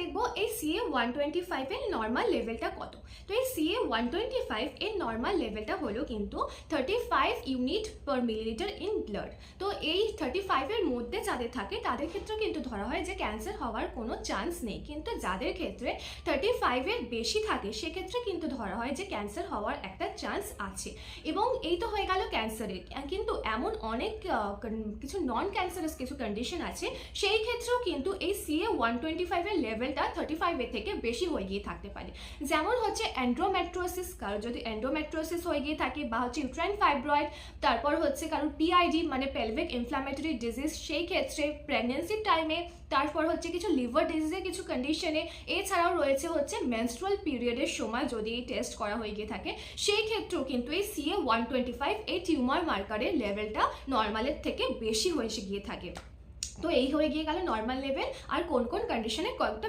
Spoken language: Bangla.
দেখব এই সিএ ওয়ান টোয়েন্টি ফাইভের নর্মাল লেভেলটা কত? তো এই সিএ ওয়ান টোয়েন্টি ফাইভ এর নর্মাল লেভেলটা হলো কিন্তু thirty five unit per millilitre in blood তো এই থার্টি ফাইভের মধ্যে যাদের থাকে, তাদের ক্ষেত্রে কিন্তু ধরা হয় যে ক্যান্সার হওয়ার কোনো চান্স নেই। কিন্তু যাদের ক্ষেত্রে থার্টি ফাইভের বেশি থাকে, সেক্ষেত্রে কিন্তু ধরা হয় যে ক্যান্সার হওয়ার একটা চান্স আছে। এবং এই তো হয়ে গেল ক্যান্সারের কিন্তু এমন অনেক কিছু নন ক্যান্সারাস কিছু কন্ডিশন আছে, সেই ক্ষেত্রেও কিন্তু এই সিএ ওয়ান টোয়েন্টি ফাইভের লেভেলটা থার্টি ফাইভের থেকে বেশি হয়ে গিয়ে থাকতে পারে। যেমন হচ্ছে অ্যান্ড্রোমেট্রোসিস কারও যদি অ্যান্ড্রোমেট্রোসিস হয়ে গিয়ে থাকে বা হচ্ছে ইউট্রাইন ফাইব্রয়েড তারপর হচ্ছে কারোর পিআইডি মানে পেলভিক ইনফ্লামেটরি ডিজিজ সেই ক্ষেত্রে প্রেগনেন্সির টাইমে তারপর হচ্ছে কিছু লিভার ডিজিজের কিছু কন্ডিশনে এছাড়াও রয়েছে হচ্ছে মেনস্ট্রুয়াল পিরিয়ডের সময় যদি এই টেস্ট করা হয়ে গিয়ে থাকে, সেই ক্ষেত্রেও কিন্তু এই সিএ ওয়ান টোয়েন্টি ফাইভ এই টিউমার মার্কারের লেভেলটা নর্মালের থেকে বেশি হয়ে গিয়ে থাকে। তো এই হয়ে গিয়ে গেল নর্মাল লেভেল আর কোন কোন কন্ডিশনে কয়েকটা